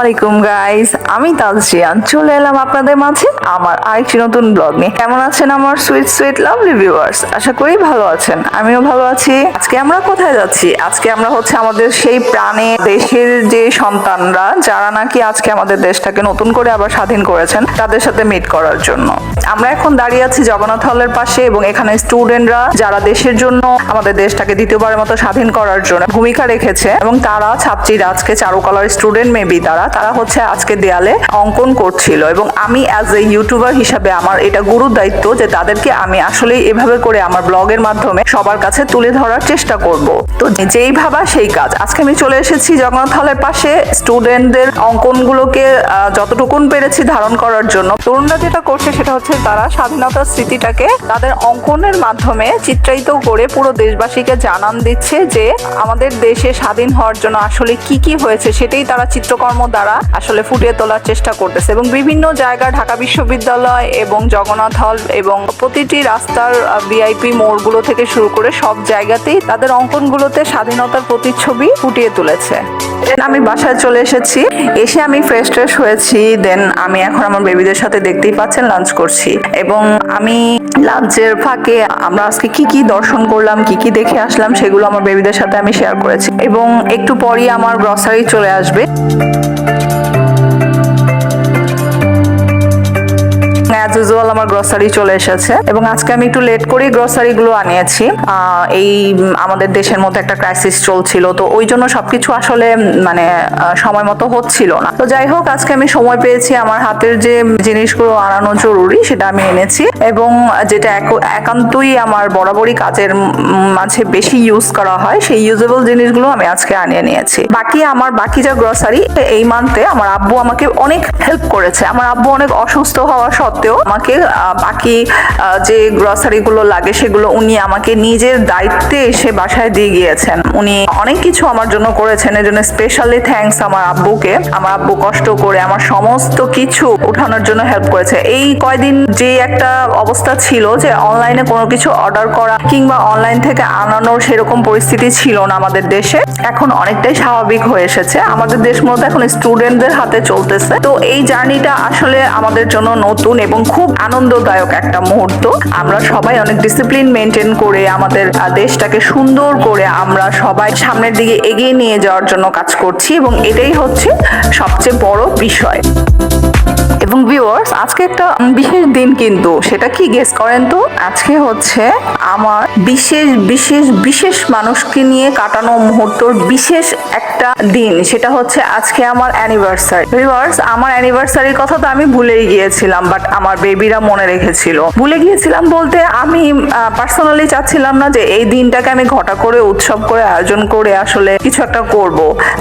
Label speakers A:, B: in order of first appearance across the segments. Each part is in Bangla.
A: আলাইকুম গাইস আমি তালসিয়ান চলে এলাম আপনাদের মাঝে আমার আরেকটি নতুন ব্লগ নিয়ে। কেমন আছেন আমার সুইট সুইট লাভলি ভিউয়ার্স আশা করি ভালো আছেন। আমিও ভালো আছি। আজকে আমরা কোথায় যাচ্ছি? আজকে আমরা হচ্ছে আমাদের সেই প্রাণে দেশের যে সন্তানরা, যারা নাকি আজকে আমাদের দেশটাকে নতুন করে আবার স্বাধীন করেছেন, তাদের সাথে মিট করার জন্য। আমরা এখন দাঁড়িয়ে আছি জগন্নাথ হলের পাশে এবং এখানে স্টুডেন্টরা যারা দেশের জন্য আমাদের দেশটাকে দ্বিতীয়বারের মতো স্বাধীন করার জন্য ভূমিকা রেখেছে এবং তারা, ছাত্রীরা আজকে চারুকলার স্টুডেন্ট মেবি তারা তারা হচ্ছে আজকে দেয়ালে অঙ্কন করছিল এবং আমি অ্যাজ এ ইউটিউবার হিসাবে আমার এটা গুরু দায়িত্ব যে তাদেরকে আমি আসলে এভাবে করে আমার ব্লগের মাধ্যমে সবার কাছে তুলে ধরার চেষ্টা করব। তো যেই ভাবা সেই কাজ। আজকে আমি চলে এসেছি জগন্নাথ হলের পাশে স্টুডেন্টদের অঙ্কনগুলোকে যতটুকুন পেরেছি ধারণ করার জন্য। তরুণরা যেটা করছে সেটা হচ্ছে তারা স্বাধীনতার স্মৃতিটাকে তাদের অঙ্কনের মাধ্যমে চিত্রায়িত করে পুরো দেশবাসীকে জানান দিচ্ছে যে আমাদের দেশে স্বাধীন হওয়ার জন্য আসলে কি কি হয়েছে সেটাই তারা চিত্রকর্ম দ্বারা আসলে ফুটিয়ে তোলার চেষ্টা করতেছে এবং বিভিন্ন জায়গা, ঢাকা বিশ্ববিদ্যালয় এবং জগন্নাথ হল এবং প্রতিটি রাস্তার ভিআইপি মোড়গুলো থেকে শুরু করে সব জায়গাতেই তাদের অঙ্কনগুলোতে স্বাধীনতার প্রতিচ্ছবি ফুটিয়ে তুলেছে। আমি বাসায় চলে এসেছি। এসে আমি ফ্রেশ ট্রেশ হয়েছি। দেন আমি এখন আমার বেবিদের সাথে দেখতেই পাচ্ছেন লাঞ্চ করছি। এবং আমি লাঞ্চের ফাঁকে আমরা আজকে কি কি দর্শন করলাম, কি কি দেখে আসলাম, সেগুলো আমার বেবিদের সাথে আমি শেয়ার করেছি। এবং একটু পরই আমার গ্রসারি চলে আসবে। আমার গ্রসারি চলে এসেছে এবং আজকে আমি একটু লেট করেই গ্রসারি গুলো আনিয়েছি। এই আমাদের দেশের মধ্যে একটা ক্রাইসিস চলছিল, তো ওই জন্য সবকিছু আসলে মানে সময় মতো হচ্ছিল না। তো যাই হোক, আজকে আমি সময় পেয়েছি আমার হাতের যে জিনিসগুলো আনানো জরুরি সেটা আমি এনেছি এবং যেটা এক- একান্তই আমার বরাবরই কাজের মাঝে বেশি ইউজ করা হয়, সেই ইউজেবল জিনিসগুলো আমি আজকে আনিয়ে নিয়েছি। বাকি আমার বাকি যা গ্রসারি এই মান্থে আমার আব্বু আমাকে অনেক হেল্প করেছে। আমার আব্বু অনেক অসুস্থ হওয়া সত্ত্বেও আমাকে বাকি যে গ্রসারি গুলো লাগে সেগুলো উনি আমাকে নিজের দায়িত্বে এসে বাসায় দিয়ে গিয়েছেন। উনি অনেক কিছু আমার জন্য করেছেন এর জন্য স্পেশালি থ্যাঙ্কস আমার আব্বুকে। আমার আব্বু কষ্ট করে আমার সমস্ত কিছু উঠানোর জন্য হেল্প করেছে। এই কয়দিন যে একটা অবস্থা ছিল যে অনলাইনে কোনো কিছু অর্ডার করা কিংবা অনলাইন থেকে আনানোর সেরকম পরিস্থিতি ছিল না আমাদের দেশে, এখন অনেকটাই স্বাভাবিক হয়ে এসেছে। আমাদের দেশ মূলত এখন স্টুডেন্টদের হাতে চলতেছে। তো এই জার্নিটা আসলে আমাদের জন্য নতুন এবং খুব আনন্দদায়ক একটা মুহূর্ত। আমরা সবাই অনেক ডিসিপ্লিন মেনটেন করে আমাদের দেশটাকে সুন্দর করে আমরা সবাই সামনের দিকে এগিয়ে নিয়ে যাওয়ার জন্য কাজ করছি এবং এটাই হচ্ছে সবচেয়ে বড় বিষয়। এবং ভিউয়ার্স আজকে একটা বিশেষ দিন কিন্তু। সেটা কি গেস করেন তো? আজকে হচ্ছে আমার বিশেষ বিশেষ বিশেষ মানুষকে নিয়ে কাটানো মুহূর্তর বিশেষ একটা দিন। সেটা হচ্ছে আজকে আমার অ্যানিভার্সারি ভিউয়ার্স আমার অ্যানিভার্সারির কথা তো আমি ভুলেই গিয়েছিলাম বাট আমার বেবিরা মনে রেখেছিল। ভুলে গিয়েছিলাম বলতে আমি পার্সোনালি চাচ্ছিলাম না যে এই দিনটাকে আমি ঘটা করে, উৎসব করে, আয়োজন করে আসলে কিছু একটা করব।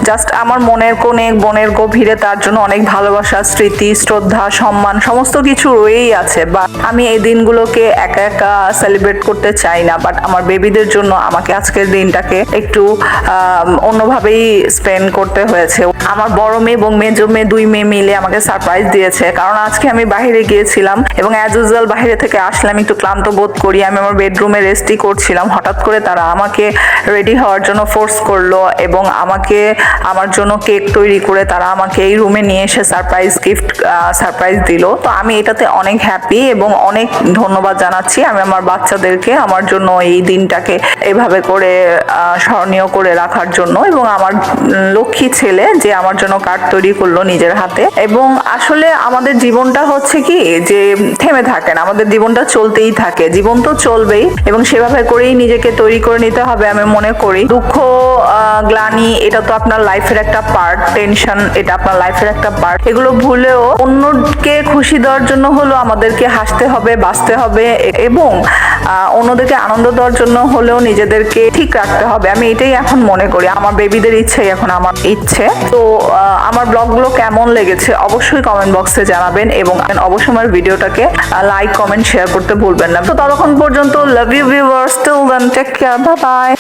A: জাস্ট আমার মনের কোণে, বনের গভীরে তার জন্য অনেক ভালোবাসা, স্মৃতি, শ্রদ্ধা সম্মান, সমস্ত কিছু রয়েই আছে বা আমি এই দিনগুলোকে একা একা সেলিব্রেট করতে চাই না বাট আমার বেবিদের জন্য আমাকে আজকের দিনটাকে একটু অন্যভাবেই স্পেন্ড করতে হয়েছে। আমার বড় মেয়ে এবং মেজো মেয়ে দুই মেয়ে মিলে আমাকে সারপ্রাইজ দিয়েছে, কারণ আজকে আমি বাইরে গিয়েছিলাম এবং অ্যাজ ইউজুয়াল বাইরে থেকে আসলাম একটু ক্লান্ত বোধ করি, আমি আমার বেডরুমে রেস্টই করছিলাম, হঠাৎ করে তারা আমাকে রেডি হওয়ার জন্য ফোর্স করল এবং আমাকে, আমার জন্য কেক তৈরি করে তারা আমাকে এই রুমে নিয়ে এসে সারপ্রাইজ গিফট সারপ্রাইজ দিল। তো আমি এটাতে অনেক হ্যাপি এবং অনেক ধন্যবাদ জানাচ্ছি আমি আমার বাচ্চাদেরকে আমার জন্য এই দিনটাকে এভাবে করে স্মরণীয় করে রাখার জন্য এবং আমার লক্ষ্মী ছেলে যে আমার জন্য কার্ড তৈরি করল নিজের হাতে। এবং আসলে আমাদের জীবনটা হচ্ছে কি যে থেমে থাকে না, আমাদের জীবনটা চলতেই থাকে, জীবন তো চলবেই এবং সেভাবে করেই নিজেকে তৈরি করে নিতে হবে আমি মনে করি। দুঃখ গ্লানি, এটা তো আপনার লাইফের একটা পার্ট টেনশন এটা আপনার লাইফের একটা পার্ট এগুলো ভুলেও অন্যকে খুশি দেওয়ার জন্য হলো আমাদেরকে হাসতে হবে, বাঁচতে হবে এবং অন্যদেরকে আনন্দ দেওয়ার জন্য হলেও নিজেদেরকে ঠিক রাখতে হবে। আমি এটাই এখন মনে করি। আমার বেবিদের ইচ্ছেই এখন আমার ইচ্ছে। তো আমার ব্লগগুলো কেমন লেগেছে অবশ্যই কমেন্ট বক্সে জানাবেন এবং অবশ্যই আমার ভিডিওটাকে লাইক কমেন্ট শেয়ার করতে ভুলবেন না। তো ততক্ষণ পর্যন্ত love you viewers till then take care bye bye